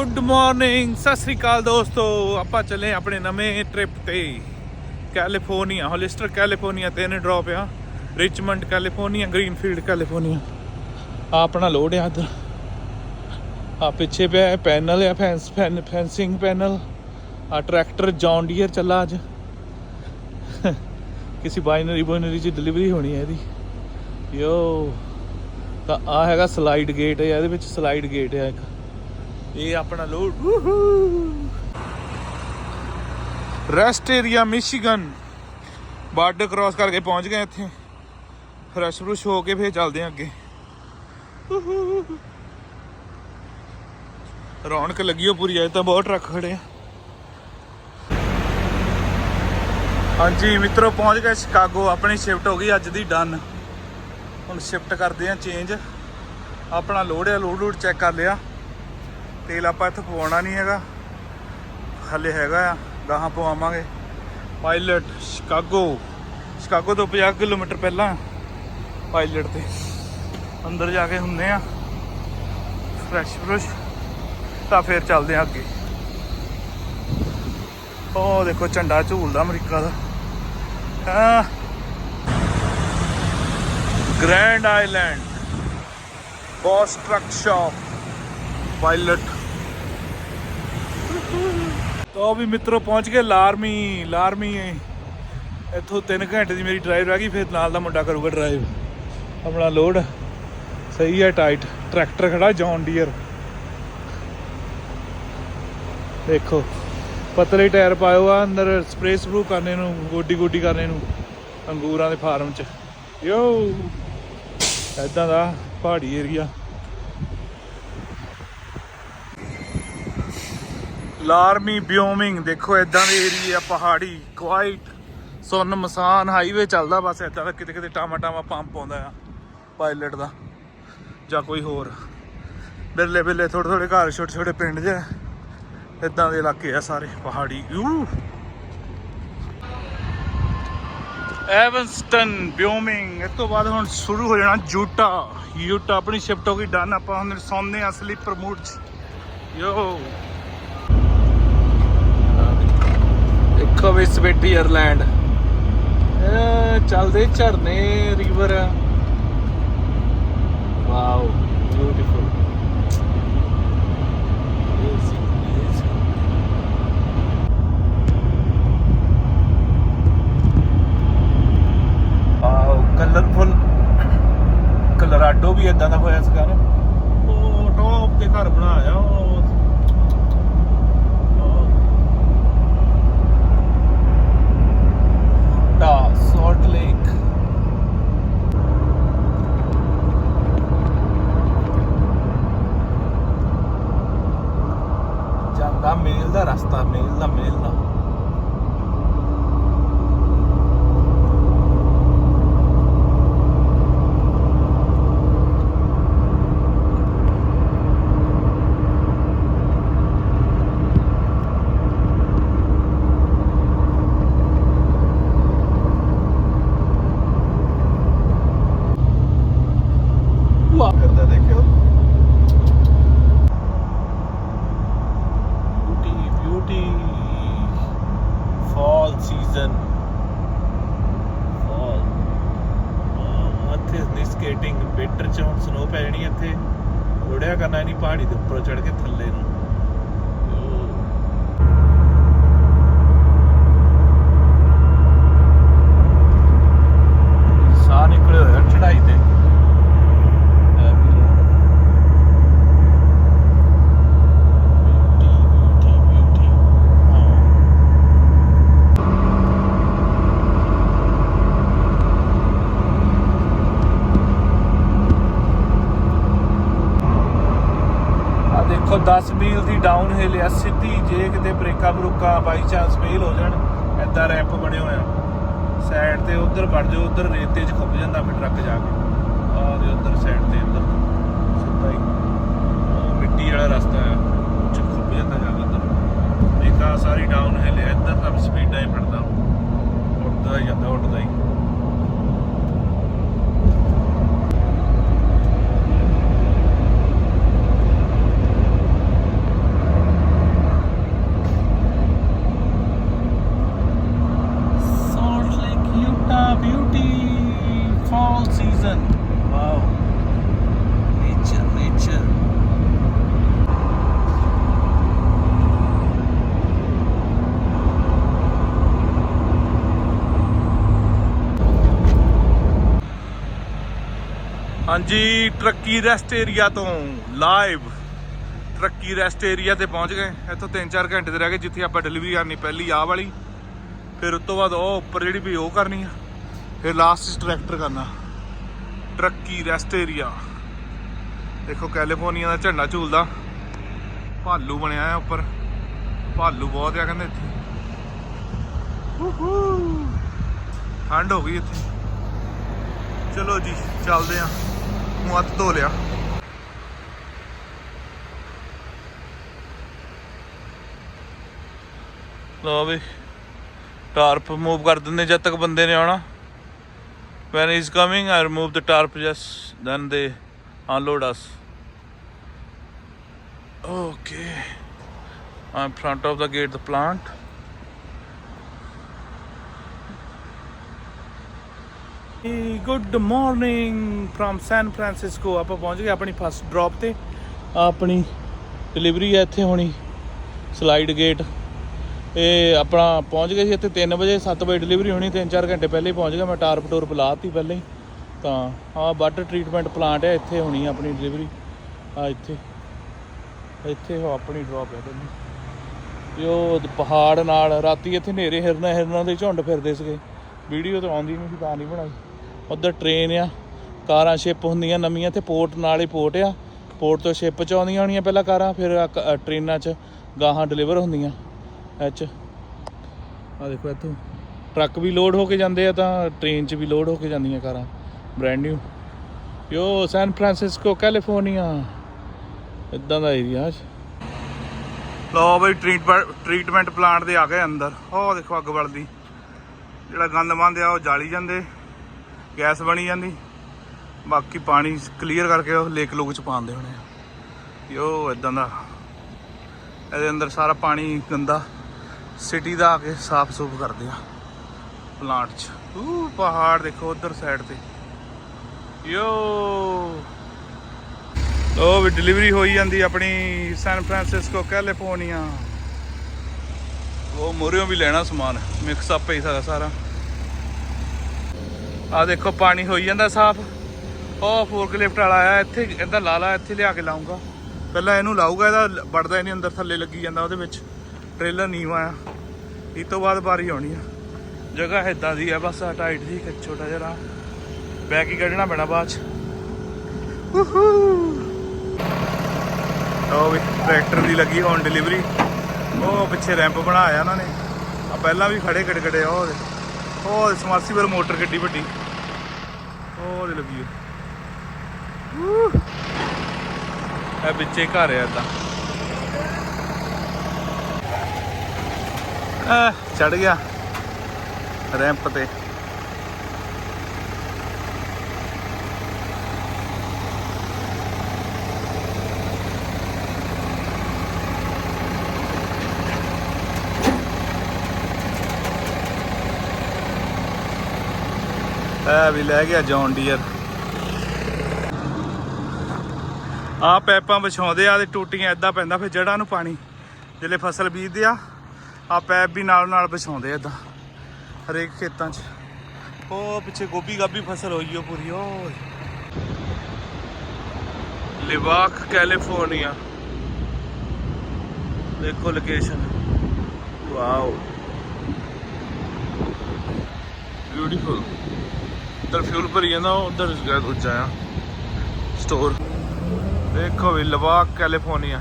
Good morning Sat Sri ਅਕਾਲ ਦੋਸਤੋ। ਆਪਾਂ ਚੱਲੇ ਆਪਣੇ ਨਵੇਂ ਟ੍ਰਿਪ ਤੇ। ਕੈਲੀਫੋਰਨੀਆ ਹੋਲਿਸਟਰ ਕੈਲੀਫੋਰਨੀਆ ਤੇ ਨੇ ਡ੍ਰੌਪ ਆ। ਰਿਚਮੰਡ ਕੈਲੀਫੋਰਨੀਆ ਗ੍ਰੀਨਫੀਲਡ ਕੈਲੀਫੋਰਨੀਆ ਆ ਆਪਣਾ ਲੋਡ ਆ ਇੱਧਰ ਆ ਪਿੱਛੇ ਪਿਆ ਪੈਨਲ ਆ ਫੈਂਸ ਫੈਂਸਿੰਗ ਪੈਨਲ। ਆ ਟਰੈਕਟਰ ਜੌਨ ਡੀਅਰ ਚੱਲਾ ਅੱਜ। ਕਿਸੇ ਬਾਈਨਰੀ ਬਾਈਨਰੀ ਚ ਡਿਲੀਵਰੀ ਹੋਣੀ ਹੈ ਇਹਦੀ। ਯੋ ਤਾਂ ਆ ਹੈਗਾ ਸਲਾਈਡ ਗੇਟ ਹੈ ਇਹਦੇ ਵਿੱਚ ਸਲਾਈਡ ਗੇਟ ਹੈ ਇੱਕ। ਇਹ ਆਪਣਾ load rest area Michigan border cross ਕਰਕੇ ਪਹੁੰਚ ਗਏ ਇੱਥੇ। ਫਰੈਸ਼ ਫਰੂਸ਼ ਹੋ ਕੇ ਫੇਰ ਚੱਲਦੇ ਆਂ ਅੱਗੇ। ਰੌਣਕ ਲੱਗੀ ਹੋ ਪੂਰੀ, ਅਜੇ ਤਾਂ ਬਹੁਤ ਟਰੱਕ ਖੜੇ ਆ। ਹਾਂਜੀ, ਮਿੱਤਰੋ, ਪਹੁੰਚ ਗਏ ਸ਼ਿਕਾਗੋ। ਆਪਣੀ ਸ਼ਿਫਟ ਹੋ ਗਈ, ਅੱਜ ਦੀ ਡਨ ਹੁਣ ਸ਼ਿਫਟ ਕਰਦੇ ਆ ਚੇਂਜ ਆਪਣਾ ਲੋਡ ਹੈ ਲੋਡ ਲੋਡ ਚੈੱਕ ਕਰ ਲਿਆ। ਤੇਲ ਆਪਾਂ ਇੱਥੇ ਪਵਾਉਣਾ ਨਹੀਂ ਹੈਗਾ। ਹਲੇ ਹੈਗਾ ਆ, ਗਾਹਾਂ ਪਵਾਵਾਂਗੇ। Pilot Chicago. ਸ਼ਿਕਾਗੋ ਤੋਂ 50 ਕਿਲੋਮੀਟਰ ਪਹਿਲਾਂ ਪਾਇਲਟ ਤੇ ਅੰਦਰ ਜਾ ਕੇ ਹੁੰਨੇ ਆ। ਫਰੈਸ਼ ਫਰੈਸ਼, ਤਾਂ ਫੇਰ ਚੱਲਦੇ ਆ ਅੱਗੇ। ਉਹ ਦੇਖੋ ਝੰਡਾ ਝੂਲਦਾ ਅਮਰੀਕਾ ਦਾ। ਹਾਂ। Grand Island. Boss truck shop. Pilot ਤੋ ਵੀ ਮਿੱਤਰੋ ਪਹੁੰਚ ਗਏ ਲਾਰਮੀ ਲਾਰਮੀ ਇੱਥੋਂ 3 ਘੰਟੇ ਦੀ ਮੇਰੀ ਡਰਾਈਵ ਰਹਿ ਗਈ, ਫਿਰ ਨਾਲ ਦਾ ਮੁੰਡਾ ਕਰੂਗਾ ਡਰਾਈਵ ਆਪਣਾ ਲੋਡ ਸਹੀ ਹੈ ਟਾਈਟ ਟਰੈਕਟਰ ਖੜਾ ਜੌਨ ਡੀਅਰ ਦੇਖੋ, ਪਤਲੇ ਟਾਇਰ ਪਾਇਓ ਆ, ਅੰਦਰ ਸਪਰੇਅ ਸਪਰੂ ਕਰਨੇ ਨੂੰ, ਗੋਡੀ ਗੋਡੀ ਕਰਨੇ ਨੂੰ, ਅੰਗੂਰਾਂ ਦੇ ਫਾਰਮ 'ਚ। ਯੋ ਐਦਾਂ ਦਾ ਪਹਾੜੀ ਏਰੀਆ ਲਾਰਮੀ ਬਿਓਮਿੰਗ ਦੇਖੋ ਐਦਾਂ ਦੇ ਏਰੀਆ ਪਹਾੜੀ ਕੁਆਈਟ ਸੁੰਨ ਮਸਾਨ ਹਾਈਵੇ ਚੱਲਦਾ ਬਸ ਐਦਾਂ ਦਾ ਕਿਤੇ ਕਿਤੇ ਟਾਮਾ ਟਾਮਾ ਪੰਪ ਆਉਂਦਾ ਆ ਪਾਇਲਟ ਦਾ, ਜਾਂ ਕੋਈ ਹੋਰ। ਬਿਰਲੇ ਬਿਰਲੇ ਥੋੜੇ ਥੋੜੇ ਘਰ ਛੋਟੇ ਛੋਟੇ ਪਿੰਡ 'ਚ ਇਦਾਂ ਦੇ ਇਲਾਕੇ ਆ ਸਾਰੇ, ਪਹਾੜੀ। ਯੂ! ਐਵਨਸਟਨ ਬਿਓਮਿੰਗ ਇਸ ਤੋਂ ਬਾਅਦ ਹੁਣ ਸ਼ੁਰੂ ਹੋ ਜਾਣਾ ਜੂਟਾ ਯੂਟਾ ਆਪਣੀ ਸ਼ਿਫਟ ਹੋ ਗਈ, ਡਨ, ਆਪਾਂ ਹੁਣ ਸੌਂਦੇ ਆ ਸਲੀਪਰ ਮੂਡ 'ਚ। ਯੋ! ਦੇਖੋ ਵੀ ਸਵੇਟੀ 에ਅਰਲੈਂਡ ਇਹ ਚੱਲਦੇ ਝਰਨੇ river. Wow beautiful colourful Colorado ਵੀ ਇਦਾਂ ਦਾ ਹੋਇਆ ਸੀਗਾ ਨਾ। ਉਹ ਟੌਪ ਤੇ ਘਰ ਬਣਾਇਆ ਉਹ ਦਾ ਸੌਲਟ ਲੇਕ ਜਾਂਦਾ ਮੇਲ ਦਾ ਰਸਤਾ ਮੇਲ ਦਾ ਮੇਲ ਦਾ ਵਾਹ ਕਰਦਾ ਦੇਖਿਓ beauty beauty fall season fall ਇੱਥੇ ਦੀ ਸਕੇਟਿੰਗ ਵਿੰਟਰ ਚ ਹੁਣ ਸਨੋ ਪੈ ਜਾਣੀ ਇੱਥੇ। ਰੋੜਿਆ ਕਰਨਾ ਨਹੀਂ ਪਹਾੜੀ ਦੇ ਉੱਪਰ ਚੜ ਕੇ ਥੱਲੇ ਨੂੰ ਸਾਹ ਨਿਕਲੇ ਹੋਏ ਆ ਚੜਾਈ ਤੇ ਇਹ ਵੀ road। ਬਿਊਟੀ ਬਿਊਟੀ ਬਿਊਟੀ ਹਾਂ ਆ ਦੇਖੋ 10 ਮੀਲ ਦੀ ਡਾਊਨ ਹਿਲ ਆ, ਸਿੱਧੀ ਜੇ ਕਿਤੇ ਬ੍ਰੇਕਾਂ ਬਰੂਕਾਂ ਬਾਈ ਚਾਂਸ ਫੇਲ ਹੋ ਜਾਣ ਐਦਾਂ ਰੈਪ ਬਣੇ ਹੋਏ ਆ ਸਾਈਡ ਤੇ ਉਧਰ ਵੜ ਜਾਓ, ਉਧਰ ਰੇਤੇ 'ਚ ਖੁੱਭ ਜਾਂਦਾ ਫਿਰ ਟਰੱਕ ਜਾ ਕੇ। ਹਾਂਜੀ ਟਰੱਕੀ ਰੈਸਟ ਏਰੀਆ ਤੋਂ ਲਾਈਵ ਟਰੱਕੀ ਰੈਸਟ ਏਰੀਆ ਤੇ ਪਹੁੰਚ ਗਏ। ਇੱਥੋਂ 3-4 ਘੰਟੇ ਦੇ ਰਹਿ ਗਏ, ਜਿੱਥੇ ਆਪਾਂ ਡਿਲੀਵਰੀ ਕਰਨੀ ਪਹਿਲੀ ਆ ਵਾਲੀ। ਫਿਰ ਉਸ ਤੋਂ ਬਾਅਦ ਉਹ ਉੱਪਰ ਜਿਹੜੀ ਵੀ ਉਹ ਕਰਨੀ ਆ। ਫਿਰ ਲਾਸਟ ਟਰੈਕਟਰ ਕਰਨਾ। ਟਰੱਕੀ ਰੈਸਟ ਏਰੀਆ ਦੇਖੋ ਕੈਲੀਫੋਰਨੀਆ ਦਾ ਝੰਡਾ ਝੂਲਦਾ। ਭਾਲੂ ਬਣਿਆ ਆ ਉੱਪਰ। ਭਾਲੂ ਬਹੁਤ ਆ ਕਹਿੰਦੇ ਇੱਥੇ। ਵੂਹੂ ਠੰਡ ਹੋ ਗਈ ਇੱਥੇ। ਚਲੋ ਜੀ, ਚੱਲਦੇ ਆ। ਮੂੰਹ ਹੱਥ ਧੋ ਲਿਆ। ਲੋ ਵੀ, ਟਾਰਪ ਮੂਵ ਕਰ ਦਿੰਦੇ ਜਦ ਤੱਕ ਬੰਦੇ ਨੇ ਆਉਣਾ। when he's coming i remove the tarp just then they unload us okay i'm front of the gate the plant good morning from San Francisco ਆਪਾਂ ਪਹੁੰਚ ਗਏ ਆਪਣੀ ਫਸਟ ਡ੍ਰੌਪ ਤੇ ਆਹ ਆਪਣੀ ਡਿਲੀਵਰੀ ਹੈ ਇੱਥੇ ਹੋਣੀ ਸਲਾਈਡ ਗੇਟ ਇਹ ਆਪਣਾ ਪਹੁੰਚ ਗਏ ਸੀ ਇੱਥੇ 3 ਵਜੇ 7 ਵਜੇ ਡਿਲੀਵਰੀ ਹੋਣੀ 3-4 ਘੰਟੇ ਪਹਿਲੇ ਹੀ ਪਹੁੰਚ ਗਿਆ ਮੈਂ ਟਾਰਪ ਟੂਰਪ ਲਾਤੀ ਪਹਿਲੇ ਹੀ। ਤਾਂ ਆਹ ਵਾਟਰ ਟ੍ਰੀਟਮੈਂਟ ਪਲਾਂਟ ਹੈ ਇੱਥੇ ਹੋਣੀ ਆ ਆਪਣੀ ਡਿਲੀਵਰੀ ਆ ਇੱਥੇ ਇੱਥੇ ਉਹ ਆਪਣੀ ਡ੍ਰੌਪ ਹੈ ਤੇ ਉਹ ਪਹਾੜ ਨਾਲ, ਰਾਤੀ ਇੱਥੇ ਹਨੇਰੇ ਹਿਰਨਾ, ਹਿਰਨਾਂ ਦੇ ਝੁੰਡ ਫਿਰਦੇ ਸੀਗੇ। ਵੀਡੀਓ ਤਾਂ ਆਉਂਦੀ ਨਹੀਂ ਸੀ, ਤਾਂ ਨਹੀਂ ਬਣਾਈ। ਉਧਰ ਟ੍ਰੇਨ ਆ, ਕਾਰਾਂ ਸ਼ਿਪ ਹੁੰਦੀਆਂ ਨਵੀਆਂ ਤੇ ਪੋਰਟ ਨਾਲ ਹੀ ਪੋਰਟ ਆ। ਪੋਰਟ ਤੋਂ ਸ਼ਿਪ ਚ ਆਉਂਦੀਆਂ ਹੋਣੀਆਂ ਪਹਿਲਾਂ ਕਾਰਾਂ, ਫਿਰ ਆ ਟ੍ਰੇਨਾਂ ਚ ਗਾਹਾਂ ਡਿਲੀਵਰ ਹੁੰਦੀਆਂ। ਐਚ ਆ ਦੇਖੋ ਇੱਥੋਂ। ਟਰੱਕ ਵੀ ਲੋਡ ਹੋ ਕੇ ਜਾਂਦੇ ਆ ਤਾਂ ਟ੍ਰੇਨ 'ਚ ਵੀ ਲੋਡ ਹੋ ਕੇ ਜਾਂਦੀਆਂ ਕਾਰਾਂ। ਬ੍ਰੈਂਡ ਨਿਊ ਯੋ ਸੈਨ ਫਰਾਂਸਿਸਕੋ ਕੈਲੀਫੋਰਨੀਆ ਇਦਾਂ ਦਾ ਏਰੀਆ ਲੋ ਬਈ ਟ੍ਰੀਟਮੈਂਟ ਟ੍ਰੀਟਮੈਂਟ ਪਲਾਂਟ ਦੇ ਆ ਗਏ ਅੰਦਰ। ਉਹ ਦੇਖੋ ਅੱਗ ਬਲਦੀ। ਜਿਹੜਾ ਗੰਦ ਮੰਦ ਆ, ਉਹ ਜਾਲੀ ਜਾਂਦੇ। ਗੈਸ ਬਣੀ ਜਾਂਦੀ। ਬਾਕੀ ਪਾਣੀ ਕਲੀਅਰ ਕਰਕੇ ਉਹ ਲੇਕ ਲੋਕ ਚ ਪਾਉਂਦੇ ਹੋਣੇ ਆ। ਯੋ ਇਦਾਂ ਦਾ। ਇਹਦੇ ਅੰਦਰ ਸਾਰਾ ਪਾਣੀ ਗੰਦਾ। ਸਿਟੀ ਦਾ ਆ ਕੇ ਸਾਫ਼ ਸੂਫ ਕਰਦੇ ਆ। ਪਲਾਂਟ 'ਚ। ਉਹ ਪਹਾੜ ਦੇਖੋ ਉਧਰ ਸਾਈਡ ਤੇ। ਯੋ। ਉਹ ਵੀ ਡਿਲੀਵਰੀ ਹੋਈ ਜਾਂਦੀ ਆਪਣੀ ਸੈਨ ਫਰਾਂਸਿਸਕੋ ਕੈਲੀਫੋਰਨੀਆ ਉਹ ਮੋਰਿਓ ਵੀ ਲੈਣਾ ਸਮਾਨ ਮਿਕਸ ਅਪ ਹੀ ਸਾਰਾ ਸਾਰਾ। ਆ ਦੇਖੋ ਪਾਣੀ ਹੋਈ ਜਾਂਦਾ ਸਾਫ਼। ਉਹ ਫੋਰਕਲਿਫਟ ਵਾਲਾ ਆਇਆ, ਇੱਥੇ ਇਹਦਾ ਲਾ ਲਾ ਇੱਥੇ ਲਿਆ ਕੇ ਲਾਉਂਗਾ ਪਹਿਲਾਂ ਇਹਨੂੰ ਲਾਊਗਾ, ਇਹਦਾ ਵੜਦਾ ਹੀ ਨਹੀਂ, ਅੰਦਰ ਥੱਲੇ ਲੱਗੀ ਜਾਂਦਾ ਉਹਦੇ ਵਿੱਚ। ਟ੍ਰੇਲਰ ਨੀਵਾ ਆ। ਇਹ ਤੋਂ ਬਾਅਦ ਬਾਰੀ ਆਉਣੀ ਆ। ਜਗ੍ਹਾ ਇਦਾਂ ਦੀ ਆ ਬਸ ਆ ਟਾਈਟ ਜੀ ਇੱਕ ਛੋਟਾ ਜਿਹਾ ਰਾਹ। ਬੈਕ ਹੀ ਕੱਢਣਾ ਪੈਣਾ ਬਾਅਦ ਚ। ਉਹ ਵੀ ਟਰੈਕਟਰ ਦੀ ਲੱਗੀ ਹੁਣ ਡਿਲੀਵਰੀ ਉਹ ਪਿੱਛੇ ਰੈਂਪ ਬਣਾਇਆ ਉਹਨਾਂ ਨੇ। ਆ ਪਹਿਲਾਂ ਵੀ ਖੜੇ ਗੜਗੜੇ ਉਹ। ਉਹ ਸਮਰਸੀਬਲ ਮੋਟਰ ਗੱਡੀ ਵੱਡੀ। ਉਹ ਉਹਦੇ ਲੱਗੀ ਹੈ ਇਹ ਵਿੱਚੇ ਘਰ ਆ ਏਦਾਂ। ਚੜ ਗਿਆ। ਰੈਂਪ ਤੇ। ਇਹ ਵੀ ਲੈ ਗਿਆ ਜੌਨ ਡੀਅਰ ਆ ਪੈਪਾਂ ਵਿਛਾਉਂਦੇ ਆ ਤੇ ਟੂਟੀਆਂ ਏਦਾਂ ਪੈਂਦਾ, ਫਿਰ ਜੜਾਂ ਨੂੰ ਪਾਣੀ। ਜਿਹੜੇ ਫਸਲ ਬੀਜਦੇ ਆ ਆ ਪੈਪ ਵੀ ਨਾਲ ਨਾਲ ਵਿਛਾਉਂਦੇ ਏਦਾਂ ਹਰੇਕ ਖੇਤਾਂ 'ਚ। ਉਹ ਪਿੱਛੇ ਗੋਭੀ ਗਾਭੀ ਫਸਲ ਹੋਈ ਓ ਪੂਰੀ ਓਏ। ਲਿਵਾਕ ਕੈਲੀਫੋਰਨੀਆ। ਦੇਖੋ ਲੋਕੇਸ਼ਨ ਵਾਓ। ਬਿਊਟੀਫੁਲ ਉਧਰ ਫਿਊਲ ਭਰੀ ਜਾਂਦਾ ਉਧਰ ਉੱਚਾ ਆ ਸਟੋਰ ਦੇਖੋ ਵੀ ਲਵਾਕ California.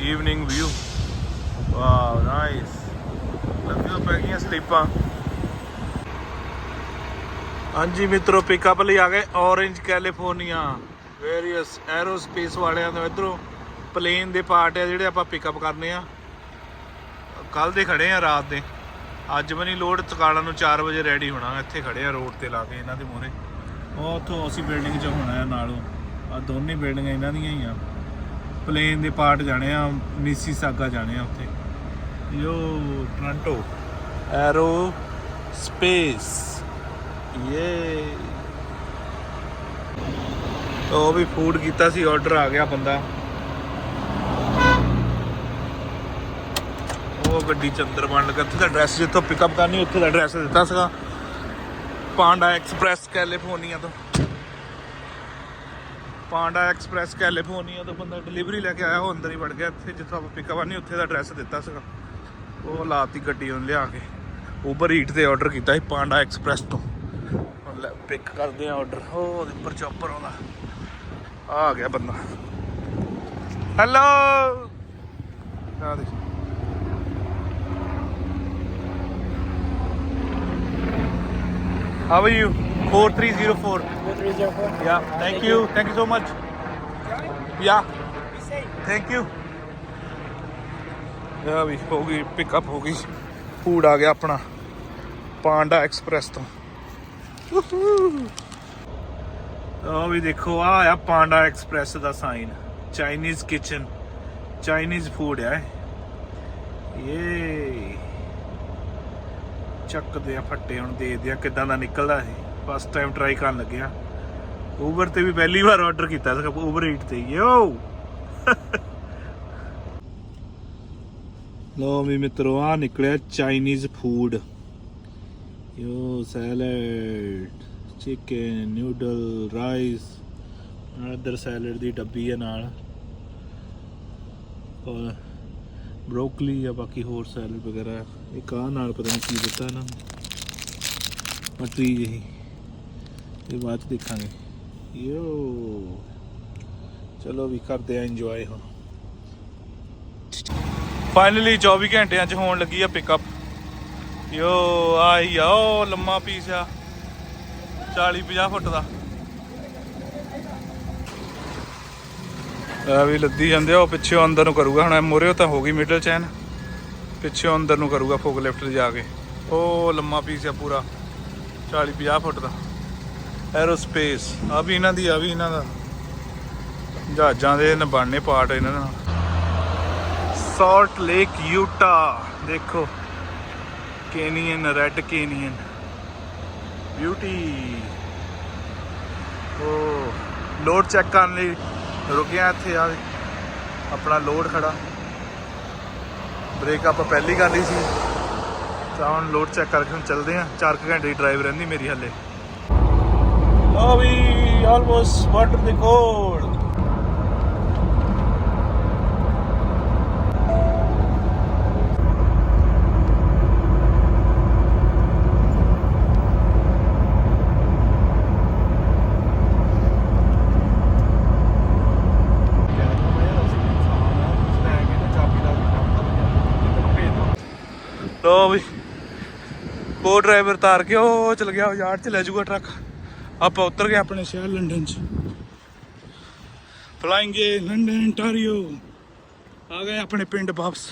Evening view wow nice ਲੱਗਿਆ ਪੈ ਗਈਆਂ ਸਲੀਪਾਂ ਹਾਂਜੀ ਮਿੱਤਰੋ ਪਿਕਅਪ ਲਈ ਆ ਗਏ ਔਰੇਂਜ ਕੈਲੀਫੋਰਨੀਆ ਵੇਰੀਅਸ ਐਰੋਸਪੇਸ ਵਾਲਿਆਂ ਤੋਂ ਇਧਰੋਂ ਪਲੇਨ ਦੇ ਪਾਰਟ ਆ ਜਿਹੜੇ ਆਪਾਂ ਪਿਕਅਪ ਕਰਨੇ ਆ। ਕੱਲ ਦੇ ਖੜੇ ਆ, ਰਾਤ ਦੇ। ਅੱਜ ਵੀ ਨਹੀਂ ਲੋਡ ਤਕਾਲਾ ਨੂੰ 4 ਵਜੇ ਰੈਡੀ ਹੋਣਾ। ਇੱਥੇ ਖੜੇ ਆ ਰੋਡ ਤੇ ਲਾ ਕੇ ਇਹਨਾਂ ਦੇ ਮੂਹਰੇ। ਉਹ ਉੱਥੋਂ ਅਸੀਂ ਬਿਲਡਿੰਗ 'ਚ ਹੋਣਾ ਆ ਨਾਲੋਂ। ਆ ਦੋਨੇ ਬਿਲਡਿੰਗਾਂ ਇਹਨਾਂ ਦੀਆਂ ਹੀ ਆ। ਪਲੇਨ ਦੇ ਪਾਰਟ ਜਾਣੇ ਆ ਮਿਸੀ ਸਾਗਾ ਜਾਣੇ ਆ ਉੱਥੇ। ਯੋ ਟ੍ਰਾਂਟੋ ਐਰੋ ਸਪੇਸ ਯੇ ਉਹ ਵੀ ਫੂਡ ਕੀਤਾ ਸੀ ਆਰਡਰ ਆ ਗਿਆ ਬੰਦਾ। ਉਹ ਗੱਡੀ ਚ ਅੰਦਰ ਬਣ ਲੱਗਾ। ਉੱਥੇ ਦਾ ਐਡਰੈਸ ਜਿੱਥੋਂ ਪਿਕਅਪ ਕਰਨੀ, ਉੱਥੇ ਦਾ ਐਡਰੈਸ ਦਿੱਤਾ ਸੀਗਾ। ਪਾਂਡਾ ਐਕਸਪ੍ਰੈਸ ਕੈਲੀਫੋਰਨੀਆ ਤੋਂ। ਪਾਂਡਾ ਐਕਸਪ੍ਰੈਸ ਕੈਲੀਫੋਰਨੀਆ ਤੋਂ ਬੰਦਾ ਡਿਲੀਵਰੀ ਲੈ ਕੇ ਆਇਆ, ਉਹ ਅੰਦਰ ਹੀ ਵੜ ਗਿਆ। ਇੱਥੇ ਜਿੱਥੋਂ ਆਪਾਂ ਪਿਕਅਪ ਕਰਨੀ, ਉੱਥੇ ਦਾ ਐਡਰੈਸ ਦਿੱਤਾ ਸੀਗਾ। ਉਹ ਲਾਤੀ ਗੱਡੀ ਉਹਨੇ ਲਿਆ ਕੇ ਉਬਰ ਈਟ ਤੇ ਆਰਡਰ ਕੀਤਾ ਸੀ ਪਾਂਡਾ ਐਕਸਪ੍ਰੈਸ ਤੋਂ ਹੁਣ ਲੈ ਪਿਕ ਕਰਦੇ ਆ ਆਰਡਰ ਉਹ ਉਹਦੇ ਉੱਪਰ ਚੌਪਰ ਆਉਂਦਾ ਆ ਗਿਆ ਬੰਦਾ ਹੈਲੋ ਆ ਦੇ How are you? 4304. 4304. Yeah, thank you. Thank you so much. Yeah, thank you. ਯਾ ਵੀ ਹੋ ਗਈ ਪਿਕਅਪ ਹੋ ਗਈ। ਫੂਡ ਆ ਗਿਆ ਆਪਣਾ, ਪਾਂਡਾ ਐਕਸਪ੍ਰੈਸ ਤੋਂ। ਆ ਵੀ ਦੇਖੋ ਆ ਆ ਪਾਂਡਾ ਐਕਸਪ੍ਰੈਸ ਦਾ sign Chinese kitchen Chinese food ਹੈ ਇਹ। ਚੱਕਦੇ ਆ ਫੱਟੇ ਹੁਣ, ਦੇਖਦੇ ਆ ਕਿਦਾਂ ਦਾ ਨਿਕਲਦਾ ਇਹ। ਫਸਟ ਟਾਈਮ ਟਰਾਈ ਕਰਨ ਲੱਗਿਆ ਉਬਰ ਤੇ ਵੀ ਪਹਿਲੀ ਵਾਰ ਆਰਡਰ ਕੀਤਾ ਸੀ ਉਬਰ ਈਟ ਤੇ ਯੋ ਲੋ ਵੀ ਮਿੱਤਰੋ ਆ ਨਿਕਲਿਆ ਚਾਈਨੀਜ਼ ਫੂਡ ਯੋ salad chicken noodle rice other salad ਦੀ ਡੱਬੀ ਹੈ ਨਾਲ। ਔਰ ਬ੍ਰੋਕਲੀ ਜਾਂ ਬਾਕੀ ਹੋਰ ਸੈਲਡ ਵਗੈਰਾ। ਇਹ ਆ ਨਾਲ ਪਤਾ ਨਹੀਂ ਕੀ ਦਿੱਤਾ ਇਹਨਾਂ ਨੂੰ। ਮਟਰੀ ਜਿਹੀ। ਇਹ ਬਾਅਦ 'ਚ ਦੇਖਾਂਗੇ। ਯੋ ਚਲੋ ਵੀ ਕਰਦੇ ਆ ਇੰਜੋਏ ਹੁਣ। ਫਾਈਨਲੀ 24 ਘੰਟਿਆਂ 'ਚ ਹੋਣ ਲੱਗੀ ਆ ਪਿਕਅਪ ਯੋ ਆਈ ਆ ਉਹ ਲੰਮਾ ਪੀਸ ਆ 40 50 ਫੁੱਟ ਦਾ। ਆ ਵੀ ਲੱਦੀ ਜਾਂਦੇ ਆ, ਉਹ ਪਿੱਛੇ ਅੰਦਰ ਨੂੰ ਕਰੂਗਾ, ਹੁਣ ਮੋਰਿਓ ਤਾਂ ਹੋ ਗਈ ਮਿਡਲ ਚੈਨ ਪਿੱਛੇ ਅੰਦਰ ਨੂੰ ਕਰੂਗਾ ਫੋਕ ਲਿਫਟ ਜਾ ਕੇ। ਉਹ ਲੰਮਾ ਪੀਸ ਆ ਪੂਰਾ 40 50 ਫੁੱਟ ਦਾ। ਐਰੋਸਪੇਸ ਆ ਵੀ ਇਹਨਾਂ ਦੀ, ਆ ਵੀ ਇਹਨਾਂ ਦਾ। ਜਹਾਜ਼ਾਂ ਦੇ ਨ ਪਾਰਟ ਇਹਨਾਂ ਦਾ ਸਾਲਟ ਲੇਕ, ਯੂਟਾ। ਦੇਖੋ, ਕੇਨੀਅਨ, ਰੈੱਡ ਕੇਨੀਅਨ। ਬਿਊਟੀ। ਉਹ ਲੋਡ ਚੈੱਕ ਕਰਨ ਲਈ ਰੁਕਿਆ ਇੱਥੇ, ਆ ਆਪਣਾ ਲੋਡ ਖੜਾ। ਬ੍ਰੇਕ ਆਪਾਂ ਪਹਿਲੀ ਕਰ ਲਈ ਸੀ। ਤਾਂ ਹੁਣ ਲੋਡ ਚੈੱਕ ਕਰਕੇ ਹੁਣ ਚੱਲਦੇ ਆ 4 ਘੰਟੇ ਦੀ ਡਰਾਈਵ ਰਹਿੰਦੀ ਮੇਰੀ ਹੱਲੇ। ਲਓ ਵੀ ਆਲਮੋਸਟ ਵਾਟਰ ਦੇ ਕੋਲ। ਲੋ ਵੀ ਕੋ ਡਰਾਈਵਰ ਤਾਰ ਕੇ ਉਹ ਚਲ ਗਿਆ ਯਾਰਡ ਚ ਲੈ ਜਾਊਗਾ ਟਰੱਕ ਆਪਾਂ ਉਤਰ ਗਏ ਆਪਣੇ ਸ਼ਹਿਰ ਲੰਡਨ ਚ। ਫਲਾਈਂਗੇ ਲੰਡਨ ਇੰਟਾਰੀਓ ਆ ਗਏ ਆਪਣੇ ਪਿੰਡ ਵਾਪਸ।